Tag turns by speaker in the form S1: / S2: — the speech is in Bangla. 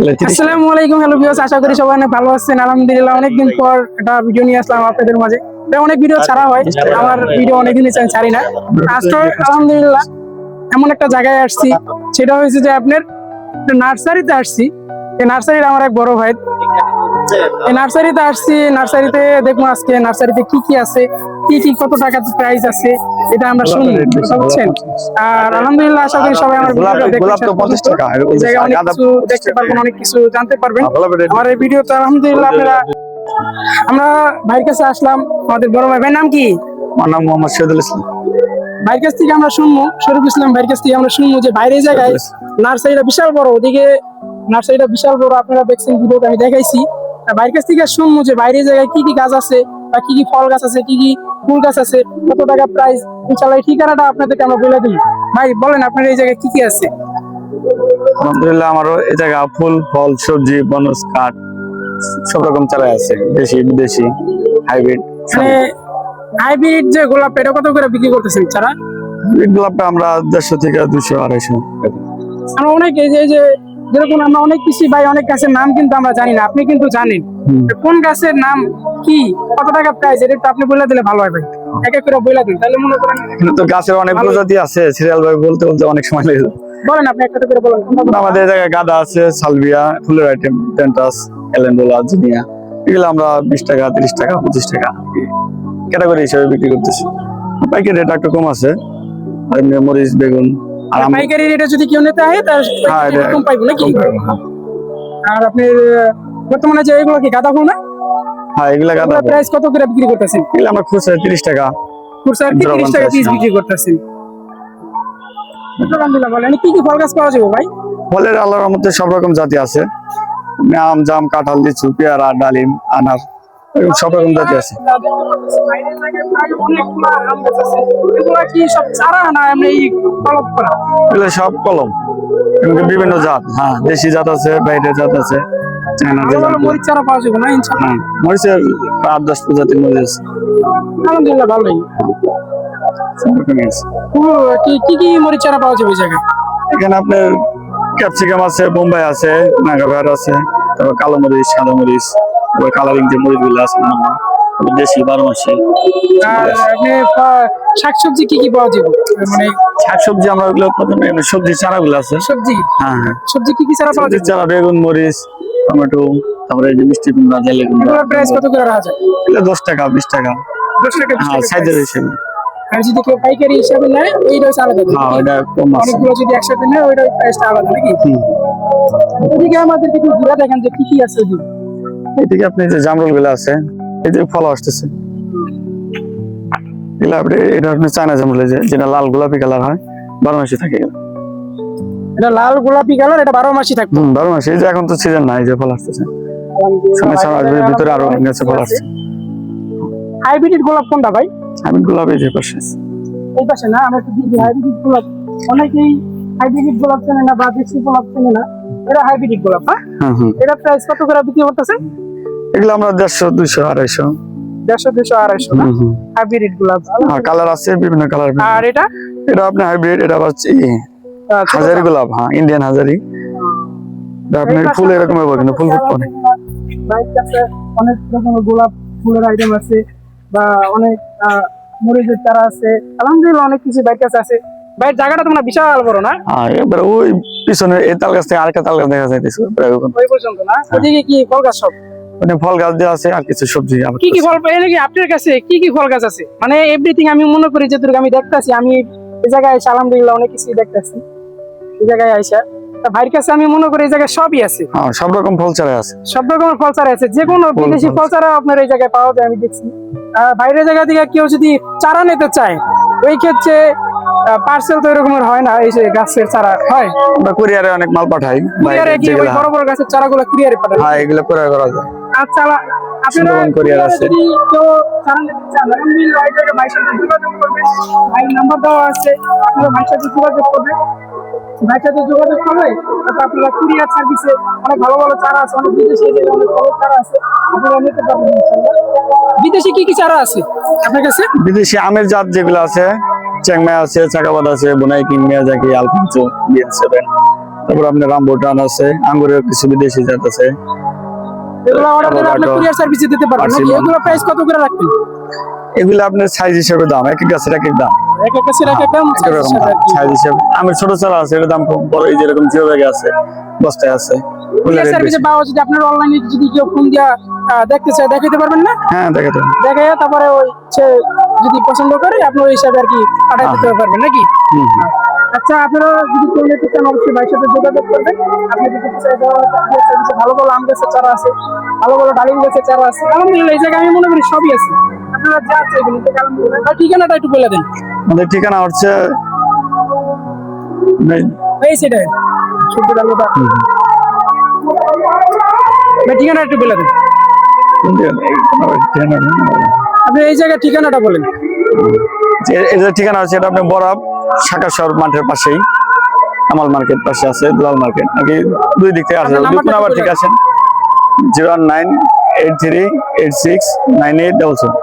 S1: আসসালামু আলাইকুম হ্যালো ভিউয়ার্স আশা করি সবাই অনেক ভালো আছেন। আলহামদুলিল্লাহ পর একটা ভিডিও নিয়ে আসলাম আপনাদের মাঝে। অনেক ভিডিও ছাড়া হয়, আমার ভিডিও ছাড়ি না। আজকে আলহামদুলিল্লাহ, এমন একটা জায়গায় আসছি। সেটা হয়েছে যে আপনার নার্সারিতে আসছি। এই নার্সারির আমার এক বড় ভাই। এই নার্সারিতে আসছি, নার্সারিতে দেখব আজকে নার্সারিতে কি কি আছে, কি কি, কত টাকা প্রাইস আছে। এটা আমরা শুনি বুঝছেন আর আলহামদুলিল্লাহ আশা করি সবাই আমার
S2: গোলাপ তো। টাকা
S1: অনেক কিছু দেখতে পারবেন অনেক কিছু জানতে পারবেন। আমার এই ভিডিওতে আলহামদুলিল্লাহ আপনারা আমরা ভাইয়ের কাছে আসলাম আমাদের বড় ভাই। নাম কি?
S2: আমার নাম মোহাম্মদ শহীদুল ইসলাম।
S1: ভাইয়ের কাছ থেকে আমরা শুনব শরীফ ইসলাম ভাইয়ের কাছ থেকে আমরা শুনব যে বাইরের জায়গায় নার্সারিটা বিশাল বড় ওদিকে নার্সারিটা বিশাল বড় আপনারা দেখছেন ভিডিওতে আমি দেখাইছি। আর ভাইয়ের কাছ থেকে শুনব যে বাইরের জায়গায় কি কি গাছ আছে বা কি কি ফল গাছ আছে কি কি ফুল গাছ আছে কত টাকা প্রাইস ইনশাল্লাহ ঠিকানাটা আপনাদেরকে আমরা বলে দিই। ভাই বলেন আপনার এই জায়গায় কি কি আছে?
S2: আলহামদুলিল্লাহ আমারও এই জায়গা ফুল ফল সবজি বনস কাঠ সব রকম চারা আছে। দেশি বিদেশি হাইব্রিড
S1: মানে হাইব্রিড যে গোলাপ এটা কত করে বিক্রি করতেছেন চারা
S2: গোলাপটা আমরা দেড়শো থেকে দুশো আড়াইশো।
S1: আমরা অনেক এই যে এই যে যেরকম আমরা অনেক কিছু ভাই অনেক গাছের নাম কিন্তু আমরা জানি না। আপনি কিন্তু জানেন। কোন গাছের নাম কি? কত টাকা প্রাইস এটা আপনি বলে দিলে ভালো হয় ভাই। এক এক করে বলে দিন তাহলে মনে করেন
S2: তো গাছের অনেক প্রজাতি আছে সিরিয়াল ভাবে বলতে বলতে অনেক সময় লেগে যায়।
S1: বলেন আপনি একটা করে বলেন।
S2: আমাদের জায়গায় গাঁদা আছে সালভিয়া ফুলের আইটেম টেন্টাস এলেন্ডোলা জিনিয়া। এগুলো আমরা বিশ টাকা তিরিশ টাকা পঁচিশ টাকা ক্যাটাগরি হিসেবে বিক্রি করতেছি। পাইকারি রেট একটু কম আছে। আর মরিচ বেগুন। আর
S1: পাইকারি রেটে যদি কেউ নিতে হয় তার
S2: হ্যাঁ,
S1: কম পাইবো নাকি?
S2: হ্যাঁ।
S1: আর আপনি বর্তমানে যে এগুলো কি গাঁদা ফুল না?
S2: হ্যাঁ এগুলা গাঁদা
S1: প্রাইস কত করে বিক্রি করতেছেন?
S2: এগুলো আমরা খুচরা তিরিশ টাকা।
S1: খুচরা কি
S2: ধরো
S1: 30 টাকা পিস বিক্রি করতেছেন? আলহামদুলিল্লাহ বলেন কি কি ফল গাছ পাওয়া যাবে ভাই?
S2: ফলের আল্লাহর মধ্যে সব রকম জাতি আছে। আম জাম কাঁঠাল লিচু পেয়ারা ডালিম আনার। সব রকম জাতি আছে।
S1: সব
S2: কলম। বিভিন্ন জাত। হ্যাঁ দেশি জাত আছে, বাইরের জাত আছে হ্যাঁ প্রজাতির মরিচ
S1: ভালোই কি কি মরিচ পাওয়া
S2: এখানে আপনার ক্যাপসিকাম আছে, বোম্বাই আছে, নাগাভার আছে, তারপর কালো মরিচ সাদা মরিচ। তারপর কালারিং যে মরিচগুলো আছে অন্যান্য, দেশি বারো মাসে
S1: শাকসবজি কি কি পাওয়া যাবে? মানে
S2: শাকসবজি আমরা ওগুলো প্রথমে সবজি চারাগুলো আছে।
S1: সবজি?
S2: হ্যাঁ হ্যাঁ।
S1: সবজি কি কি চারা পাওয়া যাবে?
S2: চারা বেগুন মরিচ টমেটো তারপরে এই যে মিষ্টি কুমড়া জেলে কুমড়া।
S1: প্রাইস কত করে রাখা যায়?
S2: দশ টাকা বিশ টাকা।
S1: দশ টাকা
S2: হ্যাঁ সাইজের হিসেবে।
S1: আর যদি কেউ পাইকারি হিসাবে নেয় এইটা হচ্ছে আলাদা।
S2: হ্যাঁ ওটা কম আছে।
S1: অনেকগুলো যদি একসাথে নেয় ওইটা প্রাইসটা আলাদা নাকি। ওদিকে আমাদের একটু ঘুরে দেখেন যে কি কি আছে
S2: এদিকে আপনি যে জামরুলগুলো আছে যে ফল আসতেছে। এগুলো আপনি এটা আপনি চায়না জামরুল যে যেটা লাল গোলাপি কালার হয় বারো মাসে থাকে
S1: এটা লাল গোলাপি কালার এটা বারো মাসই থাকবে।
S2: বারো মাসে যে এখন তো সিজন নাই যে ফল আসতেছে। সামনে সামনে ভিতরে আরও গাছে ফল আসছে।
S1: হাইব্রিড গোলাপ কোনটা ভাই?
S2: আমি গোলাপ এই যে পাশে
S1: এই পাশে না? আমরা দিদি হাইব্রিড গোলাপ। অনেকেই হাইব্রিড গোলাপ চেনে না বা দেশি গোলাপ চেনে না। এটা হাইব্রিড গোলাপ হ্যাঁ? এটা প্রাইস কত করে বিক্রি করতেছে?
S2: এগুলো আমরা দেড়শো দুইশো আড়াইশো।
S1: দেড়শো দুশো আড়াইশো না?
S2: হুম হুম।
S1: হাইব্রিড গোলাপ
S2: আর কালার আছে বিভিন্ন কালার
S1: আর এটা?
S2: এটা আপনি হাইব্রিড এটা আবার হচ্ছে ই,
S1: আহ, ছোটটা?
S2: হাজারি গোলাপ হ্যাঁ ইন্ডিয়ান হাজারি। আপনার ফুল এরকম হবে কিন্তু ফুল অনেক
S1: রকমের গোলাপ ফুলের আইটেম আছে বা অনেক মরিচের চারা আছে। আলহামদুলিল্লাহ অনেক কিছু বাইরের কাছে আছে। বাইরের জায়গাটা তোমরা বিশাল বড় না?
S2: আর এবার ওই পিছনে এই তাল গাছ থেকে আরেকটা তাল গাছ দেখা যাইতেছে
S1: ওই পর্যন্ত না? ওদিকে কি ফল গাছ সব?
S2: ওখানে ফল গাছ দেওয়া আছে আর কিছু সবজি
S1: কি কি ফল এর কি আপনার কাছে? কি কি ফল গাছ আছে? মানে এভরিথিং আমি মনে করি যেটুকু আমি দেখতাছি আমি এই জায়গায় এসে আলহামদুলিল্লাহ অনেক কিছু দেখতাছি। এই জায়গায় আইসা। ভাইয়ের কাছে আমি মনে করি এই জায়গায় সবই আছে।
S2: হ্যাঁ সব রকম ফল চারা আছে।
S1: সব রকমের ফল চারা আছে। যে কোনো বিদেশি
S2: ফল
S1: ফল চারা আপনার এই জায়গায় পাওয়া যায় আমি দেখছি। আর বাইরের জায়গা থেকে কেউ যদি চারা নিতে চায় ওই ক্ষেত্রে পার্সেল তো এরকমের হয় না এই যে গাছের চারা হয়।
S2: আমরা কুরিয়ারে অনেক মাল পাঠাই
S1: কুরিয়ারে কি ওই বড় বড় গাছের চারাগুলো কুরিয়ারে পাঠায়
S2: হ্যাঁ এগুলো কুরিয়ার করা যায়।
S1: আচ্ছা
S2: সুন্দরবন আছে।
S1: যোগাযোগ করবে। ভাইয়ের নাম্বার দেওয়া আছে আপনারা ভাইয়ের সাথে যোগাযোগ করবে। ভাইয়ের সাথে যোগাযোগ করবে আপনারা কুরিয়ার সার্ভিসে অনেক ভালো ভালো চারা আছে অনেক বিদেশি অনেক ভালো চারা আছে আপনারা নিতে পারবেন বিদেশি কি কি চারা আছে আপনার কাছে?
S2: বিদেশি আমের জাত যেগুলো আছে চ্যাংমাই আছে চাকাবাদ আছে বোনাই king Miyazaki Alphonso BN seven. তারপর আপনার রামবোটান আছে আঙ্গুরের কিছু বিদেশি জাত আছে।
S1: এগুলো
S2: আপনার সাইজ হিসেবে দাম এক এক গাছের এক এক দাম। সাইজ হিসেবে ছোট চারা আছে এটার দাম খুব বড় এই যেরকম জিও ব্যাগে আছে বস্তায় আছে।
S1: আপনার অনলাইনে যদি কেউ ফোন দিয়া দেখতে চায় দেখাতে পারবেন না?
S2: হ্যাঁ দেখে তো
S1: দেখে তারপরে ওই যদি পছন্দ করে আপনি ওই হিসাবে আর কি পাঠাই দিতে পারবেন নাকি। আচ্ছা আপনারা যদি কেউ নিতে চান অবশ্যই ভাইয়ের সাথে যোগাযোগ করবেন। আপনি যদি চাই ভালো ভালো আম গাছের চারা আছে ভালো ভালো ডালিম গাছের চারা আছে আলহামদুলিল্লাহ এই জায়গায় আমি মনে করি সবই আছে। আপনারা যা চাইবেন আলহামদুলিল্লাহ। ঠিকানাটা একটু বলে দেন।
S2: আমাদের ঠিকানা হচ্ছে এই-
S1: সেটাই ডালটা ঠিকানা একটু বলে দেন।
S2: কোন ঠিকানা?
S1: আপনি এই জায়গায় ঠিকানাটা বলেন।
S2: এটা এই যে ঠিকানা আছে এটা আপনি বরাব শাখা শহর মাঠের পাশেই। কামাল মার্কেট পাশে আছে দুলাল মার্কেট। নাকি দুই দিক থেকে আসে
S1: দুপুর
S2: আবার ঠিক
S1: আছে
S2: আছেন। Zero nine eight three eight six nine eight double seven.